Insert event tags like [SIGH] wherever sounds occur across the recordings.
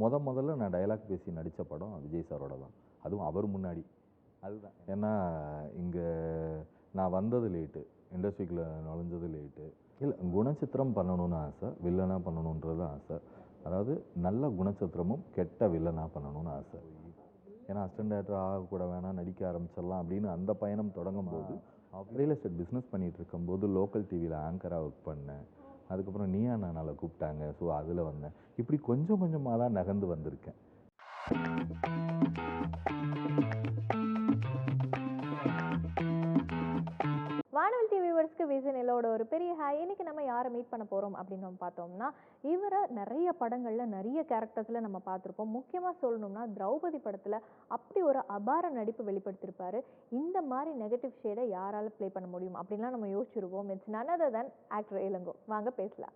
முத முதல்ல நான் டயலாக் பேசி நடித்த படம் விஜய் சாரோட தான். அதுவும் அவர் முன்னாடி. அதுதான். ஏன்னா இங்கே நான் வந்தது லேட்டு இண்டஸ்ட்ரிக்குள்ள நுழைஞ்சது லேட்டு இல்லை குணச்சித்திரம் பண்ணணும்னு ஆசை வில்லனாக பண்ணணுன்றது ஆசை. அதாவது நல்ல குணச்சித்திரமும் கெட்ட வில்லனாக பண்ணணும்னு ஆசை. ஏன்னா அசிஸ்டன்ட் டேரக்டர் ஆகக்கூட வேணாம் நடிக்க ஆரம்பிச்சிடலாம் அப்படின்னு அந்த பயணம் தொடங்கும் போது ரியல் எஸ்டேட் பிஸ்னஸ் பண்ணிகிட்டு இருக்கும்போது லோக்கல் டிவியில் ஆங்கராக ஒர்க் பண்ணேன். அதுக்கப்புறம் நீயா நானால் கூப்பிட்டாங்க. ஸோ அதில் வந்தேன். இப்படி கொஞ்சம் கொஞ்சமாக தான் நகர்ந்து வந்திருக்கேன். வானவில் டிவி வியூவர்ஸ்க்கு விசன் எல்லோட ஒரு பெரிய ஹாய் இன்னைக்கு நம்ம யாரை மீட் பண்ண போறோம் அப்படின்னு நம்ம பார்த்தோம்னா இவரை நிறைய படங்கள்ல நிறைய கேரக்டர்ஸ்ல நம்ம பார்த்திருப்போம். முக்கியமா சொல்லணும்னா திரௌபதி படத்துல அப்படி ஒரு அபார நடிப்பு வெளிப்படுத்தியிருப்பாரு இந்த மாதிரி நெகட்டிவ் ஷேடை யாரால ப்ளே பண்ண முடியும் அப்படின்லாம் நம்ம யோசிச்சிருப்போம் it's none other than actor Ilango. வாங்க பேசலாம்.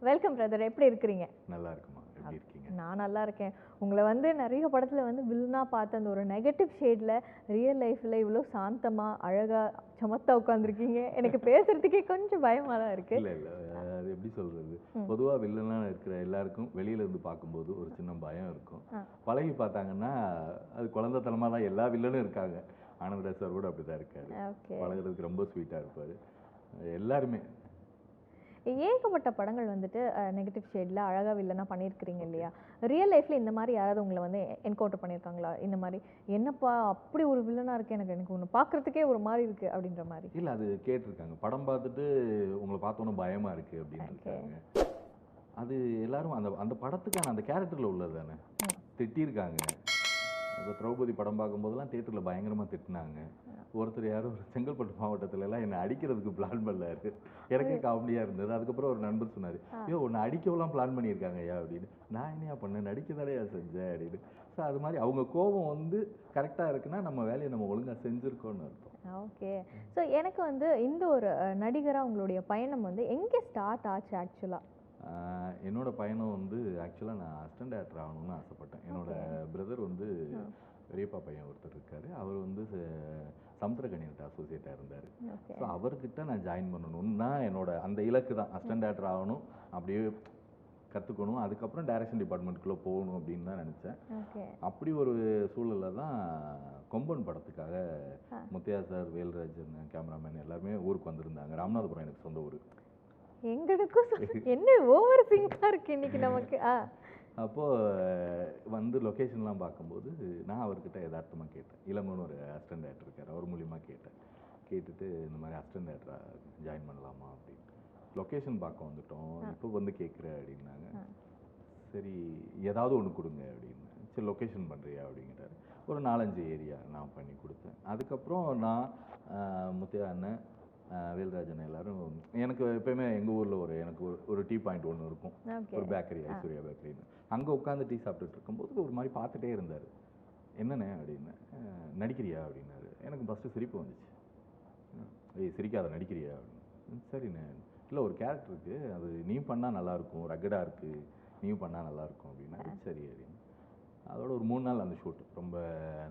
வெல்கம் பிரதர் எப்படி இருக்கிறீங்க? நல்லா இருக்குமா? எப்படி இருக்கீங்க? நான் நல்லா இருக்கேன். உங்களை வந்து நிறைய படத்துல வந்து வில்லனா பார்த்த அந்த ஒரு நெகட்டிவ் ஷேட்ல ரியல் லைஃப்ல இவ்வளோ சாந்தமா அழகா சமத்தா உட்காந்துருக்கீங்க எனக்கு பேசுறதுக்கே கொஞ்சம் பயமா தான் இருக்கு. இல்லை இல்லை அது எப்படி சொல்றது. பொதுவா வில்லனாக இருக்கிற எல்லாருக்கும் வெளியில இருந்து பார்க்கும்போது ஒரு சின்ன பயம் இருக்கும். பழகி பார்த்தாங்கன்னா அது குழந்தைத்தனமா தான் எல்லா வில்லனும் இருக்காங்க. ஆனந்தராஜ் சார் கூட அப்படிதான் இருக்காரு. பழகுறதுக்கு ரொம்ப ஸ்வீட்டா இருப்பாரு. எல்லாருமே ஏகப்பட்ட படங்கள் வந்துட்டு நெகட்டிவ் ஷேட்ல அழகா வில்லனா பண்ணியிருக்கிறீங்க இல்லையா? ரியல் லைஃப்ல இந்த மாதிரி யாராவது உங்களை வந்து என்கவுண்டர் பண்ணியிருக்காங்களா? இந்த மாதிரி என்னப்பா அப்படி ஒரு வில்லனா இருக்கு எனக்கு எனக்கு ஒன்று பார்க்கறதுக்கே ஒரு மாதிரி இருக்கு அப்படின்ற மாதிரி. இல்ல அது கேட்டிருக்காங்க. படம் பார்த்துட்டு உங்களை பார்த்தோன்னே பயமா இருக்கு அப்படின்னு. இருக்காங்க அது எல்லாரும் அந்த அந்த படத்துக்கான அந்த கேரக்டர்ல உள்ளது தானே. திட்டியிருக்காங்க இப்போ திரௌபதி படம் பார்க்கும்போதெல்லாம் தேட்டரில் பயங்கரமா திட்டினாங்க. ஒருத்தர் யாரோ ஒரு செங்கல்பட்டு மாவட்டத்துல எல்லாம் என்னை அடிக்கிறதுக்கு பிளான் பண்ணாரு. எனக்கே காமெடியா இருந்தது. அதுக்கப்புறம் ஒரு நண்பர் சொன்னாரு. ஐயோ உன்னை அடிக்கவெல்லாம் பிளான் பண்ணியிருக்காங்க ஐயா அப்படின்னு. நான் என்னையா பண்ணேன்? நடிக்க தானேயா செஞ்சேன்? அப்படின்னு. ஸோ அது மாதிரி அவங்க கோபம் வந்து கரெக்டா இருக்குன்னா நம்ம வேலையை நம்ம ஒழுங்கா செஞ்சிருக்கோம்னு அர்த்தம். ஓகே. ஸோ எனக்கு வந்து இந்த ஒரு அஹ், நடிகரா உங்களுடைய பயணம் வந்து எங்கே ஸ்டார்ட் ஆச்சு ஆக்சுவலா என்னோட பயணம் வந்து ஆக்சுவலாக நான் அசிஸ்டன்ட் டேரக்டர் ஆகணும்னு ஆசைப்பட்டேன். என்னோட பிரதர் வந்து. பெரியப்பா பையன் ஒருத்தர் இருக்காரு. அவர் வந்து ச- சமுத்திரகணியர்கிட்ட அசோசியேட்டாக இருந்தார். ஸோ அவர்கிட்ட நான் ஜாயின் பண்ணணும்னு தான் என்னோட அந்த இலக்கு தான். அசிஸ்டன்ட் டேரக்டர் ஆகணும் அப்படியே கற்றுக்கணும் அதுக்கப்புறம் டைரக்ஷன் டிபார்ட்மெண்ட்டுக்குள்ளே போகணும் அப்படின்னு தான் நினச்சேன். அப்படி ஒரு சூழல்ல தான் கொம்பன் படத்துக்காக. முத்தையா சார் வேல்ராஜன் கேமராமேன் எல்லாருமே ஊருக்கு வந்திருந்தாங்க. ராமநாதபுரம் எனக்கு சொந்த ஊர். எங்களுக்கும் [LAUGHS] என்ன ஓவர் சிங்கா இருக்கு இன்னைக்கு நமக்கு? ஆ. அப்போது வந்து லொக்கேஷன்லாம் பார்க்கும்போது நான் அவர்கிட்ட யதார்த்தமா கேட்டேன். இளங்கோன்னு ஒரு அசிஸ்டன்ட் டேரக்டர் இருக்கார். அவர் மூலியமாக கேட்டேன். கேட்டுட்டு இந்த மாதிரி அசிஸ்டன்ட் டேரக்டராக ஜாயின் பண்ணலாமா அப்படின்னு. லொக்கேஷன் பார்க்க வந்துட்டோம். இப்போ வந்து கேட்குற அப்படின்னாங்க. சரி ஏதாவது ஒன்று கொடுங்க அப்படின்னு. சரி லொக்கேஷன் பண்ணுறியா அப்படிங்கிறாரு. ஒரு நாலஞ்சு ஏரியா நான் பண்ணி கொடுத்தேன். அதுக்கப்புறம் நான் முத்தையா அண்ணன் வேல்ராஜன் எல்லாரும் எனக்கு எப்பயுமே எங்கள் ஊரில் ஒரு எனக்கு ஒரு ஒரு டீ பாயிண்ட் ஒன்று இருக்கும். ஒரு பேக்கரி ஐஸ்வர்யா பேக்கரின்னு அங்கே உட்காந்து டீ சாப்பிட்டுட்டு இருக்கும்போது ஒரு மாதிரி பார்த்துட்டே இருந்தார். என்னண்ணே? அப்படின்னு. "அஹ், நடிக்கிறியா? அப்படின்னாரு. எனக்கு ஃபஸ்ட்டு சிரிப்பு வந்துச்சு. ஏய் சிரிக்காத நடிக்கிறியா? அப்படின்னு. "ம், சரிண்ணே. இல்லை ஒரு கேரக்டர் இருக்கு. அது நீ பண்ணால் நல்லாயிருக்கும். ரகடாக இருக்கு. நீயும் பண்ணால் நல்லாயிருக்கும். அப்படின்னா சரி அப்படின்னு. அதோட ஒரு மூணு நாள் அந்த ஷூட் ரொம்ப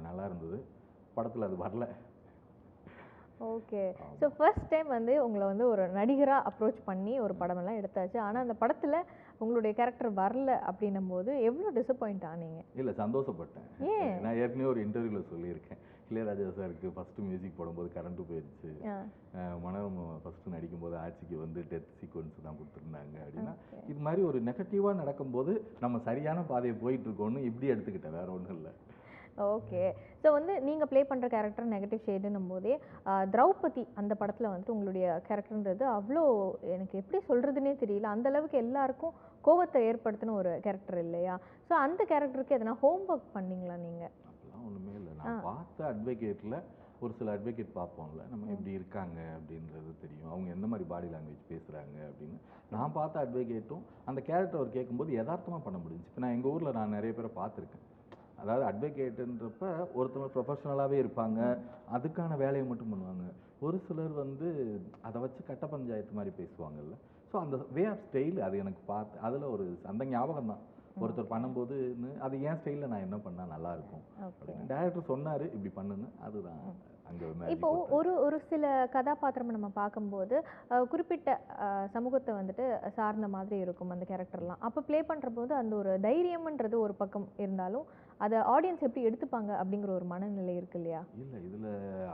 நல்லா இருந்தது. படத்தில் அது வரல. ஓகே. ஸோ ஃபர்ஸ்ட் டைம் வந்து உங்களை வந்து ஒரு நடிகரா அப்ரோச் பண்ணி ஒரு படமெல்லாம் எடுத்தாச்சு. ஆனா அந்த படத்துல உங்களுடைய கேரக்டர் வரல அப்படின்னும் போது எவ்வளோ டிசப்பாயிண்ட் ஆனீங்க? இல்லை சந்தோஷப்பட்டேன். ஏன்? நான் ஏற்கனவே ஒரு இன்டர்வியூவில் சொல்லியிருக்கேன். இளையராஜா சாருக்கு ஃபஸ்ட்டு மியூசிக் போடும்போது கரண்ட்டு போயிடுச்சு மனோரமா ஃபஸ்ட்டு நடிக்கும்போது ஆட்சிக்கு வந்து டெத் சீக்வன்ஸ் தான் கொடுத்துருந்தாங்க அப்படின்னா. இது மாதிரி ஒரு நெகட்டிவாக நடக்கும்போது நம்ம சரியான பாதையை போயிட்டு இருக்கோம்னு இப்படி எடுத்துக்கிட்டேன் வேற ஒன்றும் இல்லை. ஓகே ஸோ வந்து நீங்க ப்ளே பண்ற கேரக்டர் நெகட்டிவ் ஷேடுன்னும் போதே திரௌபதி அந்த படத்துல வந்துட்டு உங்களுடைய கேரக்டர்ன்றது அவ்வளோ எனக்கு எப்படி சொல்றதுனே தெரியல. அந்த அளவுக்கு எல்லாருக்கும் கோவத்தை ஏற்படுத்தின ஒரு கேரக்டர் இல்லையா? ஸோ அந்த கேரக்டருக்கு எதனா ஹோம்ஒர்க் பண்ணீங்களா நீங்க? அப்படிலாம் ஒன்றுமே இல்லை. நான் பார்த்த அட்வொகேட்டில் ஒரு சில அட்வொகேட் பார்ப்போம்ல. நம்ம எப்படி இருக்காங்க அப்படின்றது தெரியும். அவங்க எந்த மாதிரி பாடி லாங்குவேஜ் பேசுகிறாங்க அப்படின்னு. நான் பார்த்த அட்வொகேட்டும் அந்த கேரக்டர் அவர் கேட்கும்போது யதார்த்தமாக பண்ண முடிஞ்சுச்சு. இப்போ நான் எங்கள் ஊரில் நான் நிறைய பேரை பார்த்துருக்கேன். அதாவது அட்வொகேட்டுன்றப்ப ஒருத்தவங்க ப்ரொஃபஷனலாகவே இருப்பாங்க. அதுக்கான வேலையை மட்டும் பண்ணுவாங்க. ஒரு சிலர் வந்து அதை வச்சு கட்ட பஞ்சாயத்து மாதிரி பேசுவாங்கல்ல. ஸோ அந்த வே ஆஃப் ஸ்டைல் அது எனக்கு பார்த்து அதில் ஒரு அந்த ஞாபகம் தான். ஒருத்தர் பண்ணும்போது அது என் ஸ்டைலில் நான் என்ன பண்ணால் நல்லா இருக்கும். ஓகே. அப்படின்னு டேரக்டர் சொன்னார் இப்படி பண்ணுன்னு. அதுதான் இப்போ ஒரு ஒரு சில கதாபாத்திரம் நம்ம பார்க்கும்போது குறிப்பிட்ட சமூகத்தை வந்துட்டு சார்ந்த மாதிரி இருக்கும் அந்த கேரக்டர்லாம் அப்போ ப்ளே பண்ணுற போது அந்த ஒரு தைரியம்ன்றது ஒரு பக்கம் இருந்தாலும் அதை ஆடியன்ஸ் எப்படி எடுத்துப்பாங்க அப்படிங்கிற ஒரு மனநிலை இருக்கு இல்லையா? இல்லை இதில்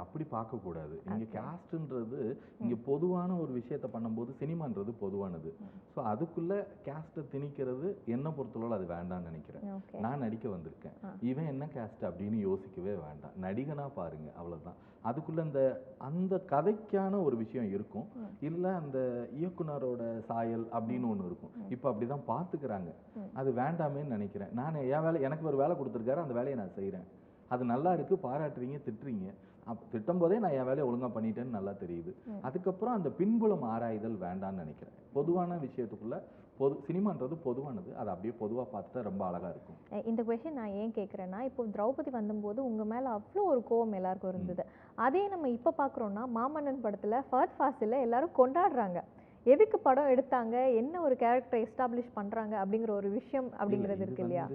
அப்படி பார்க்கக்கூடாது இங்கே. கேஸ்ட்ன்றது இங்கே பொதுவான ஒரு விஷயத்த பண்ணும்போது சினிமான்றது பொதுவானது. ஸோ அதுக்குள்ளே கேஸ்ட்டை திணிக்கிறது என்னை பொறுத்தளவு அது வேண்டாம்னு நினைக்கிறேன். நான் நடிக்க வந்திருக்கேன். இவன் என்ன கேஸ்ட் அப்படின்னு யோசிக்கவே வேண்டாம். நடிகனா பாருங்க அவ்வளவுதான். அதுக்குள்ள அந்த அந்த கதைக்கான ஒரு விஷயம் இருக்கும். இல்ல அந்த இயக்குனரோட சாயல் அப்படின்னு ஒண்ணு இருக்கும். இப்போ அப்படிதான் பாத்துக்கிறாங்க ம். அது வேண்டாமேன்னு நினைக்கிறேன் நான் என் வேலை எனக்கு ஒரு வேலை கொடுத்துருக்காரு அந்த வேலையை நான் செய்றேன் அது நல்லா இருக்கு பாராட்டுறீங்க திட்டுறீங்க அப்ப திட்டும் போதே நான் என் வேலையை ஒழுங்கா பண்ணிட்டேன்னு நல்லா தெரியுது. அதுக்கப்புறம் அந்த பின்புலம் ஆராய்தல் வேண்டாம்னு நினைக்கிறேன் பொதுவான விஷயத்துக்குள்ள பொது சினிமான்றது பொதுவானது. அதை அப்படியே பொதுவா பார்த்துட்டா ரொம்ப அழகா இருக்கும். இந்த கொஷின் நான் ஏன் கேட்குறேன்னா இப்போ திரௌபதி வந்தபோது உங்க மேல அவ்வளோ ஒரு கோவம் எல்லாருக்கும் இருந்தது. அதே நம்ம இப்போ பார்க்குறோன்னா மாமன்னன் படத்துல ஃபர்ஸ்ட் ஃபாஸ்டில் எல்லாரும் கொண்டாடுறாங்க. எதுக்கு படம் எடுத்தாங்க? என்ன ஒரு கேரக்டர் எஸ்டாப்ளிஷ் பண்றாங்க? அப்படிங்கிற ஒரு விஷயம் அப்படிங்கிறது இருக்கு இல்லையா?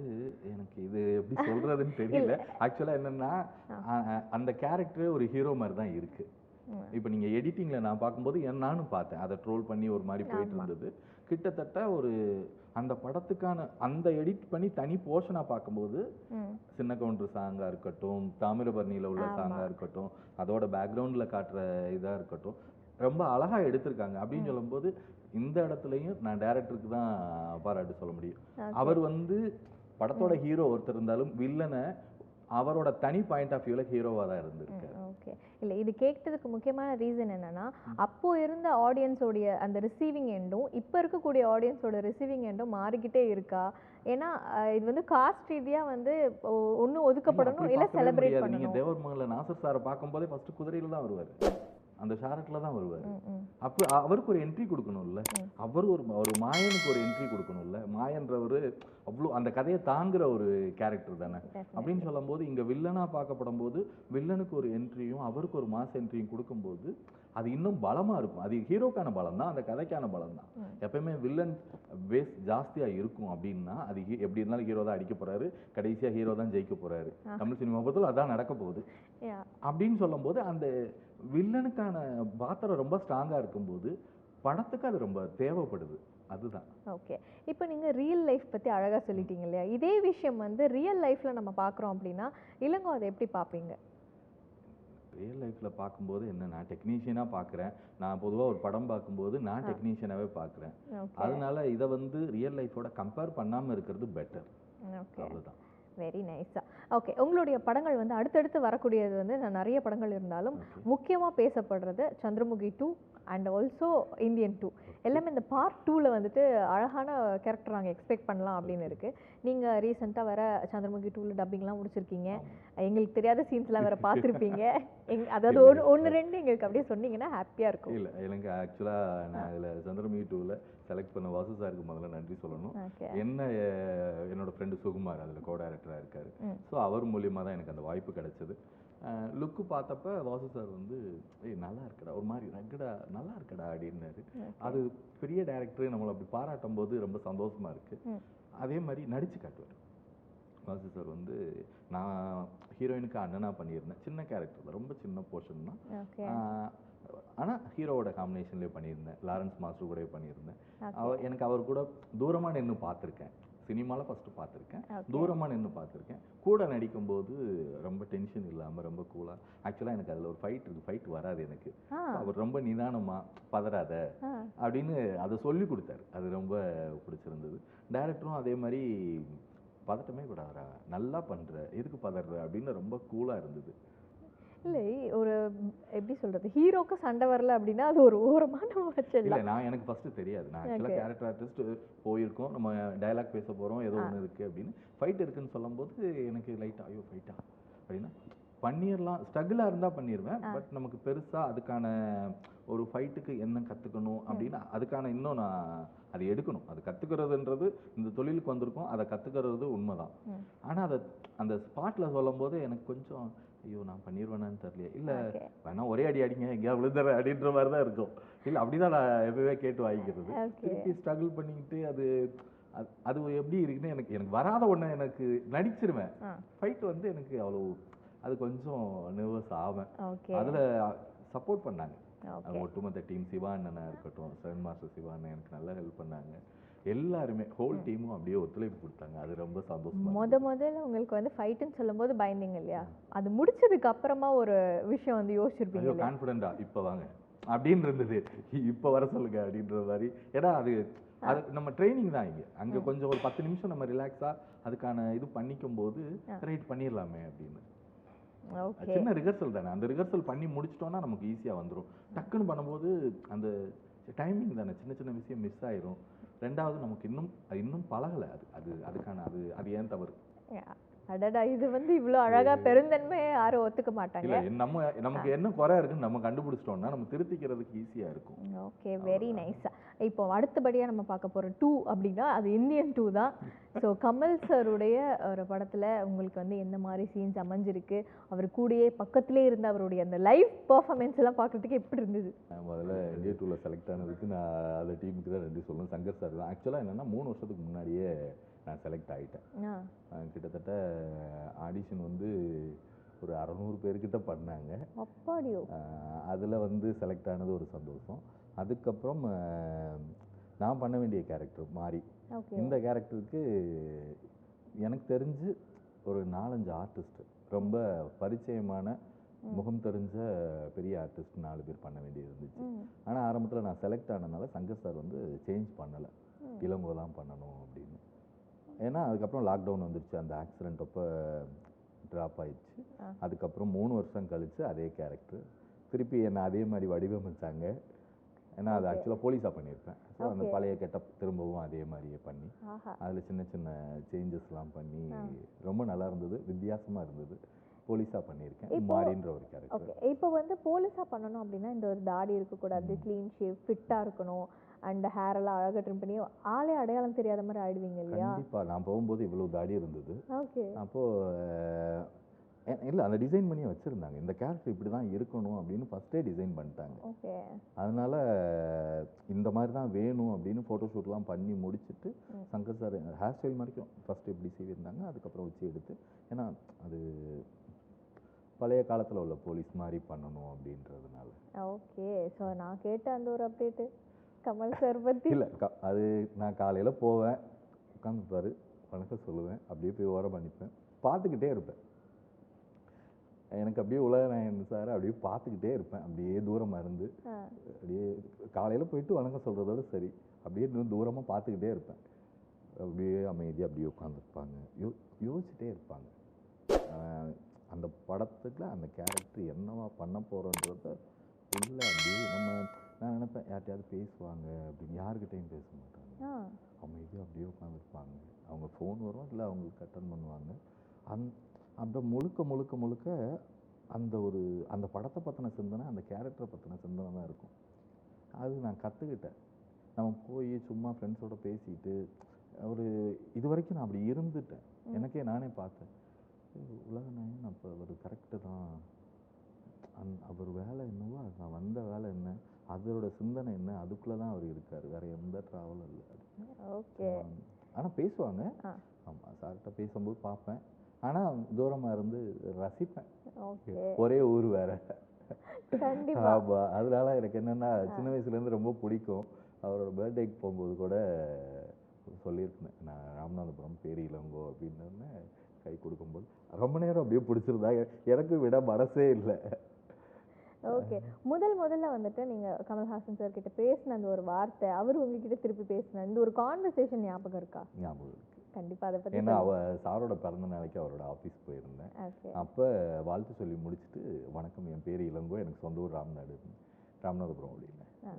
எனக்கு இது எப்படி சொல்றதுன்னு [LAUGHS] தெரியல. ஆக்சுவலா என்னன்னா அந்த கேரக்டர் ஒரு ஹீரோ மாதிரி தான் இருக்கு. ம். இப்போ நீங்க எடிட்டிங்ல நான் பார்க்கும்போது என் நானும் பார்த்தேன். அதை ட்ரோல் பண்ணி ஒரு மாதிரி போயிட்டு. இருந்தது. கிட்டத்தட்ட ஒரு அந்த படத்துக்கான அந்த எடிட் பண்ணி தனி போர்ஷனா பார்க்கும்போது சின்ன கவுண்டர் சாங்கா இருக்கட்டும் தாமிரபரணியில உள்ள. சாங்கா இருக்கட்டும் அதோட பேக்ரவுண்ட்ல காட்டுற இதா இருக்கட்டும் ரொம்ப அழகா எடுத்திருக்காங்க. அப்படின்னு சொல்லும்போது இந்த இடத்துலயும் நான் டேரக்டருக்கு தான் பாராட்டு சொல்ல முடியும். அவர் வந்து படத்தோட ஹீரோ ஒருத்தர் இருந்தாலும் வில்லனை அவரோட தனி பாயிண்ட் ஆஃப் வியூல ஹீரோவா தான் இருந்திருக்காரு. ஓகே. இல்ல இது கேட்டதுக்கு முக்கியமான ரீசன் என்னன்னா அப்போ இருந்த ஆடியன்ஸோடைய அந்த ரிசீவிங் எண்டும் இப்போ இருக்கக்கூடிய ஆடியன்ஸோட ரிசீவிங் எண்டும் மாறிக்கிட்டே இருக்கா? ஏன்னா இது வந்து காஸ்ட் ரீதியா வந்து ஒன்று ஒதுக்கப்படணும் இல்ல செலிப்ரேட் பண்ணணும். தேவர் மகன்ல நாசர் சாரை பார்க்கும்போதே ஃபர்ஸ்ட் குதிரையில தான் வருவாரு. அந்த ஷாரட்ல தான் வருவாரு. அப்போ அவருக்கு ஒரு என்ட்ரி கொடுக்கணும்ல. அவர் ஒரு ஒரு மாயனுக்கு ஒரு என்ட்ரி கொடுக்கணும்ல மாயன்றவர் அவ்வளோ அந்த கதையை தாங்குற ஒரு கேரக்டர் தானே. அப்படின்னு சொல்லும்போது இங்க வில்லனா பார்க்கப்படும் போது வில்லனுக்கு ஒரு என்ட்ரியும் அவருக்கு ஒரு மாஸ் என்ட்ரியும் கொடுக்கும்போது அது இன்னும் பலமா இருக்கும் அது ஹீரோக்கான பலம் தான் அந்த கதைக்கான பலம் தான். எப்பயுமே வில்லன் பேஸ் ஜாஸ்தியா இருக்கும் அப்படின்னா அது எப்படி இருந்தாலும் ஹீரோ தான் அடிக்க போறாரு கடைசியா ஹீரோ தான் ஜெயிக்க போறாரு தமிழ் சினிமா பொறுத்தவரை அதான் நடக்க போகுது. அப்படின்னு சொல்லும்போது அந்த வில்லனுக்கான பாத்திரம் ரொம்ப ஸ்ட்ராங்கா இருக்கும்போது படத்துக்கு அது ரொம்ப தேவைப்படுது. அதுதான். ஓகே இப்போ நீங்க ரியல் லைஃப் பத்தி அழகா சொல்லிட்டீங்க இல்லையா? இதே விஷயம் வந்து ரியல் லைஃப்ல நம்ம பார்க்குறோம் அப்படின்னா இளங்கோ அதை எப்படி பார்ப்பீங்க ரியல் லைஃப்ல பார்க்கும்போது என்ன நான் டெக்னீஷியனா பார்க்குறேன் நான் பொதுவா ஒரு படம் பார்க்கும்போது நான் டெக்னீஷியனாவே பார்க்குறேன் அதனால இதை வந்து ரியல் லைஃபோட கம்பேர் பண்ணாம இருக்கிறது பெட்டர் ஓகே அவ்வளவுதான். வெரி நைஸா ஓகே உங்களுடைய படங்கள் வந்து அடுத்தடுத்து வரக்கூடியது வந்து நான் நிறைய படங்கள் இருந்தாலும் Okay. முக்கியமா பேசப்படுறது Chandramukhi two and also Indian two எல்லாமே இந்த பார்ட் டூவில் வந்துட்டு அழகான கேரக்டர் நாங்கள் எக்ஸ்பெக்ட் பண்ணலாம் அப்படின்னு இருக்கு. நீங்க ரீசெண்டாக வர சந்திரமுகி டூவில் டப்பிங்லாம் முடிச்சிருக்கீங்க. எங்களுக்கு தெரியாத சீன்ஸ்லாம் வேற [LAUGHS] பார்த்துருப்பீங்க. எங் அதாவது ஒரு ஒன்று ரெண்டு எங்களுக்கு அப்படியே சொன்னீங்கன்னா ஹாப்பியாக இருக்கும். இல்ல எனக்கு ஆக்சுவலா நான் இதுல சந்திரமுகி டூவில் செலக்ட் பண்ண வாசு சாருக்கு முதல்ல நன்றி சொல்லணும். என்ன அஹ், என்னோட ஃப்ரெண்டு சுகுமார் அதுல கோ டைரக்டராக இருக்காரு. ஸோ அவர் மூலியமா தான் எனக்கு அந்த வாய்ப்பு கிடைச்சது. லுக்கு பார்த்தப்ப வாசு சார் வந்து ஏய் நல்லா இருக்கடா ஒரு மாதிரி ரக்கடா நல்லா இருக்கடா அப்படின்னாரு. அது பெரிய டேரக்டர் நம்மளை அப்படி பாராட்டும் போது ரொம்ப சந்தோஷமா இருக்கு. ம். அதே மாதிரி நடிச்சு காட்டுவார். வாசு சார் வந்து நான் ஹீரோயினுக்கு அண்ணனா பண்ணியிருந்தேன். சின்ன கேரக்டர் தான். ரொம்ப சின்ன போர்ஷன் தான். ஓகே ஆஹ் ஆனா ஹீரோவோட காம்பினேஷன்லேயே பண்ணியிருந்தேன். லாரன்ஸ் மாஸ்டர் கூட பண்ணியிருந்தேன். Okay. அவர் எனக்கு அவர் கூட தூரமா நின்று பார்த்துருக்கேன். சினிமால ஃபர்ஸ்ட் பார்த்துருக்கேன். Okay. தூரமா நின்று பார்த்துருக்கேன். கூட நடிக்கும்போது ரொம்ப டென்ஷன் இல்லாம ரொம்ப கூலா ஆக்சுவலா எனக்கு அதுல ஒரு ஃபைட் இருக்கு ஃபைட் வராது எனக்கு. அவர் ரொம்ப நிதானமா பதறாத அப்படின்னு அதை சொல்லி கொடுத்தாரு. அது ரொம்ப பிடிச்சிருந்தது. டைரக்டரும் அதே மாதிரி பதட்டமே விடாதா நல்லா பண்ற. எதுக்கு பதற அப்படின்னு ரொம்ப கூலா இருந்தது. இல்லை ஒரு எப்படி சொல்றது? ஹீரோக்கு சண்டை வரல அப்படின்னா அது ஒரு ஓரமா நம்ம இல்ல நான் எனக்கு ஃபர்ஸ்ட் தெரியாது. நான் ஆக்சுவலா Okay. கேரக்டர் ஆர்டிஸ்ட் போயிருக்கோம். நம்ம டயலாக் பேச போறோம். ஏதோ ஒண்ணு இருக்கு அப்படின்னு. ஃபைட் இருக்குன்னு சொல்லும்போது எனக்கு லைட்டா ஐயோ ஃபைட்டா அப்படின்னா பண்ணிடலாம் ஸ்ட்ரகிளாக இருந்தா பண்ணிடுவேன் பட் நமக்கு பெருசா அதுக்கான ஒரு ஃபைட்டுக்கு என்ன கத்துக்கணும் அப்படின்னு அதுக்கான இன்னும் நான் அது எடுக்கணும். அது கத்துக்கிறதுன்றது இந்த தொழிலுக்கு வந்திருக்கோம். அதை கத்துக்கிறது உண்மைதான். ம். ஆனா அதை அந்த ஸ்பாட்ல சொல்லும்போது எனக்கு கொஞ்சம் ஐயோ நான் பண்ணிடுவேனான்னு தெரியல இல்ல. வேணா ஒரே அடி அடிங்க எங்கேயா விழுந்துற அப்படின்ற மாதிரி தான் இருக்கும். இல்ல அப்படிதான் நான் எப்பவே கேட்டு வாங்கிக்கிறது. திருப்பி ஸ்ட்ரகிள் பண்ணிக்கிட்டு அது அது- அது எப்படி இருக்குன்னு எனக்கு எனக்கு வராத ஒண்ணு எனக்கு நடிச்சிருவேன். ஃபைட் வந்து எனக்கு அவ்வளோ அது கொஞ்சம் நர்வஸ் ஆவேன். அதில் சப்போர்ட் பண்ணாங்க. ஒட்டுமொத்த டீம் சிவா அண்ணனா இருக்கட்டும் செவன் மாஸ்டர் சிவா அண்ணன் எனக்கு நல்லா ஹெல்ப் பண்ணாங்க. எல்லாருமே ஹோல் டீமும் அப்படியே ஒத்துழைப்பு கொடுத்தாங்க. அது ரொம்ப சந்தோஷமா முத முதல்ல உங்களுக்கு வந்து ஃபைட்டுன்னு சொல்லும்போது பயந்தீங்க இல்லையா? அது முடிச்சதுக்கு அப்புறமா ஒரு விஷயம் வந்து யோசிச்சிருப்பீங்க கான்ஃபிடென்ட்டா இப்போ வாங்க. அப்படின்னு இருந்தது. இப்போ வர சொல்லுங்க அப்படின்ற மாதிரி. ஏன்னா அது அது நம்ம ட்ரைனிங் தான் இங்கே. அங்கே கொஞ்சம் ஒரு பத்து நிமிஷம் நம்ம ரிலாக்ஸாக அதுக்கான இது பண்ணிக்கும் போது ரைட் பண்ணிடலாமே அப்படின்னு. சின்ன ரிஹர்சல் தானே. அந்த ரிஹர்சல் பண்ணி முடிச்சிட்டோம்னா நமக்கு ஈஸியாக வந்துடும் டக்குன்னு பண்ணும்போது அந்த டைமிங் தானே. சின்ன சின்ன விஷயம் மிஸ் ஆயிரும். ரெண்டாவது நமக்கு இன்னும் அது இன்னும் பழகலை. அது அது அதுக்கான அது அது ஏன் தவறு? அடடா இது வந்து இவ்வளோ அழகா பெருந்தன்மை யாரும் ஒத்துக்க மாட்டாங்க. நம்ம நமக்கு என்ன குறை இருக்குன்னு நம்ம கண்டுபிடிச்சிட்டோம்னா நம்ம திருத்திக்கிறதுக்கு ஈஸியாக இருக்கும். ஓகே வெரி நைஸ் இப்போ அடுத்தபடியாக நம்ம பார்க்க போகிற டூ அப்படின்னா அது இந்தியன் டூ தான். ஸோ கமல் சாருடைய ஒரு படத்தில் உங்களுக்கு வந்து எந்த மாதிரி சீன்ஸ் அமைஞ்சிருக்கு? அவர் கூடயே பக்கத்திலே இருந்த அவருடைய அந்த லைவ் பர்ஃபார்மன்ஸ் எல்லாம் பார்க்கறதுக்கு எப்படி இருந்தது? முதல்ல இந்தியா டூவில் செலக்ட் ஆனதுக்கு நான் அந்த டீமுக்கு தான் நன்றி சொல்லணும். சங்கர் சார் தான். ஆக்சுவலாக என்னென்னா மூணு வருஷத்துக்கு முன்னாடியே நான் செலக்ட் ஆகிட்டேன் கிட்டத்தட்ட ஆடிஷன் வந்து ஒரு அறநூறு பேர்கிட்ட பண்ணாங்க. அப்பாடியோ. அதில் வந்து செலக்ட் ஆனது ஒரு சந்தோஷம். அதுக்கப்புறம் நான் பண்ண வேண்டிய கேரக்டர் மாறி. இந்த கேரக்டருக்கு எனக்கு தெரிஞ்சு ஒரு நாலஞ்சு ஆர்டிஸ்ட் ரொம்ப பரிச்சயமான முகம் தெரிஞ்ச பெரிய ஆர்டிஸ்ட் நாலு பேர் பண்ண வேண்டியது இருந்துச்சு. ஆனால் ஆரம்பத்தில் நான் செலக்ட் ஆனதுனால சங்கர் சார் வந்து சேஞ்ச் பண்ணலை. ம். இளங்கோ தான் பண்ணணும் அப்படின்னு ஏன்னா அதுக்கப்புறம் லாக்டவுன் வந்துருச்சு. அந்த ஆக்சிடென்ட் அப்போ ட்ராப் ஆயிடுச்சு. அதுக்கப்புறம் மூணு வருஷம் கழிச்சு அதே கேரக்டர் திருப்பி என்னை அதே மாதிரி வடிவமைச்சாங்க. ஏன்னா அது ஆக்சுவலாக போலீஸாக பண்ணியிருப்பேன். ஸோ அந்த. பழைய கெட்டப் திரும்பவும் அதே மாதிரியே பண்ணி அதில் சின்ன சின்ன சேஞ்சஸ்லாம் பண்ணி ரொம்ப நல்லா இருந்தது. வித்தியாசமாக இருந்தது. போலீஸாக பண்ணியிருக்கேன். மாறின்ற ஒரு கேரக்டர் ஓகே இப்போ வந்து போலீஸாக பண்ணணும் அப்படின்னா இந்த ஒரு தாடி இருக்கக்கூடாது க்ளீன் ஷேப் ஃபிட்டாக இருக்கணும். அண்ட் ஹேர் எல்லாம் அழகாக ட்ரிம் பண்ணி ஆளே அடையாளம் தெரியாத மாதிரி ஆயிடுவீங்க இல்லையா? கண்டிப்பாக நான் போகும்போது இவ்வளோ தாடி இருந்தது. ஓகே அப்போது இல்லை அந்த டிசைன் பண்ணி வச்சுருந்தாங்க. இந்த கேரக்டர் இப்படி தான் இருக்கணும் அப்படின்னு ஃபஸ்ட்டே டிசைன் பண்ணிட்டாங்க. ஓகே அதனால இந்த மாதிரி தான் வேணும் அப்படின்னு ஃபோட்டோஷூட்லாம் பண்ணி முடிச்சுட்டு. சங்கர் சார் ஹேர் ஸ்டைல் மாதிரிக்கும் ஃபஸ்ட்டு இப்படி செய்திருந்தாங்க. அதுக்கப்புறம் வச்சு எடுத்து ஏன்னா அது பழைய காலத்தில் உள்ள போலீஸ் மாதிரி பண்ணணும் அப்படின்றதுனால. ஓகே ஸோ நான் கேட்ட அந்த ஒரு அப்டேட்டு கமல் சார் பற்றி இல்லை அது நான் காலையில் போவேன் உட்காந்துப்பாரு வணக்கம் சொல்லுவேன் அப்படியே போய் ஓரம் பண்ணிப்பேன் பார்த்துக்கிட்டே இருப்பேன். எனக்கு அப்படியே உலகநாயகன் சார் அப்படியே பார்த்துக்கிட்டே இருப்பேன் அப்படியே தூரமாக இருந்து அப்படியே காலையில் போயிட்டு வணக்கம் சொல்கிறதோட சரி அப்படியே இன்னும் தூரமாக பார்த்துக்கிட்டே இருப்பேன். அப்படியே அமைதியாக அப்படியே உட்காந்துருப்பாங்க யோ யோசிச்சுட்டே இருப்பாங்க. அந்த படத்துக்கு அந்த கேரக்டர் என்னவா பண்ண போகிறோன்றத உள்ள அப்படியே நம்ம நான் நினைப்பேன் யார்கிட்டயாவது பேசுவாங்க அப்படின்னு. யாருக்கிட்டையும் பேச மாட்டாங்க. ஆ. அமைதியாக அப்படியே உட்காந்துருப்பாங்க அவங்க ஃபோன் வரும் இல்லை அவங்களுக்கு அட்டன் பண்ணுவாங்க. அந் அந்த முழுக்க முழுக்க முழுக்க அந்த ஒரு அந்த படத்தை பற்றின சிந்தனை அந்த கேரக்டரை பற்றின சிந்தனை தான் இருக்கும். அது நான் கற்றுக்கிட்டேன் நம்ம போய் சும்மா ஃப்ரெண்ட்ஸோட பேசிட்டு ஒரு இது வரைக்கும் நான் அப்படி இருந்துட்டேன். எனக்கே நானே பார்த்தேன். ஏய், உலகநாயகன் அப்போ அவர் கரெக்டு தான். அந் அவர் வேலை என்னவோ நான் வந்த வேலை என்ன? அதோட சிந்தனை என்ன? அதுக்குள்ளே தான் அவர் இருக்கார். வேற எந்த ட்ராவலும் இல்லை ஓகே. ஆனால் பேசுவாங்க. ஆமாம் சார்கிட்ட பேசும்போது பார்ப்பேன். ஆனால் தூரமாக இருந்து ரசிப்பேன். ஒரே ஊர் வேற. கண்டிப்பா. ஆமா அதனால எனக்கு என்னன்னா சின்ன வயசுலேருந்து ரொம்ப பிடிக்கும். அவரோட பர்த்டேக்கு போகும்போது கூட சொல்லியிருக்கேன். நான் ராமநாதபுரம் பேரி இளங்கோ அப்படின்னு கை கொடுக்கும்போது. ரொம்ப நேரம் அப்படியே பிடிச்சிருந்தா எனக்கு விட மனசே இல்லை. ஓகே முதல் முதல்ல வந்துட்டு நீங்க கமல்ஹாசன் சார் கிட்ட பேசின அந்த ஒரு வார்த்தை அவர் உங்ககிட்ட திருப்பி பேசின இந்த ஒரு கான்வர்சேஷன் ஞாபகம் இருக்கா? ஞாபகம் இருக்கு. கண்டிப்பா அதை பத்தி ஏன்னா அவ சாரோட பிறந்த நாளைக்கு அவரோட ஆஃபீஸ் போயிருந்தேன். அப்போ வாழ்த்து சொல்லி முடிச்சுட்டு வணக்கம் என் பேர் இளங்கோ எனக்கு சொந்த ஊர் ராம்நாடு. ராமநாதபுரம் அப்படின்னேன் ஆ.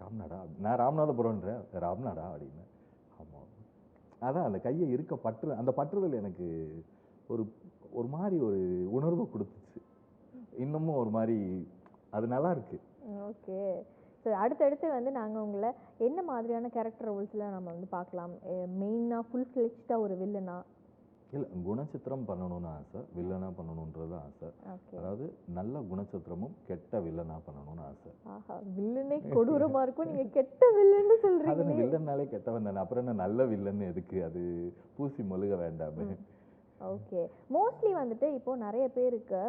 ராம்நாடா? நான் ராமநாதபுரம்ன்றேன் ராம்நாடா? அப்படின்னேன் ஆமாம் அதான் அந்த கையை இருக்க பற்று அந்த பற்றுதல் எனக்கு ஒரு ஒரு மாதிரி ஒரு உணர்வை கொடுத்துச்சு. இன்னமும் ஒரு மாதிரி அது நல்லா இருக்கு ஓகே. ஸோ அடுத்தடுத்து வந்து நாங்கள் உங்களை என்ன மாதிரியான கேரக்டர் ரோல்ஸில் நம்ம வந்து பார்க்கலாம் மெயினாக ஃபுல் ஃப்ளெக்ஸ்டாக ஒரு வில்லனா இல்லை குணச்சித்திரம் பண்ணணும்னு ஆசை வில்லனா பண்ணணுன்றது ஆசை. அதாவது நல்ல குணச்சித்திரமும் கெட்ட வில்லனா பண்ணணும்னு ஆசை. ஆஹா வில்லனே கொடூரமா இருக்கும். நீங்க கெட்ட வில்லன்னு அது சொல்றீங்களே. வில்லன்னாலே கெட்டவன் தானே. அப்புறம் என்ன நல்ல வில்லன் எதுக்கு? அது பூசி மொழுக வேண்டாமே. ஓகே மோஸ்ட்லி வந்துட்டு இப்போ நிறைய பேருக்கு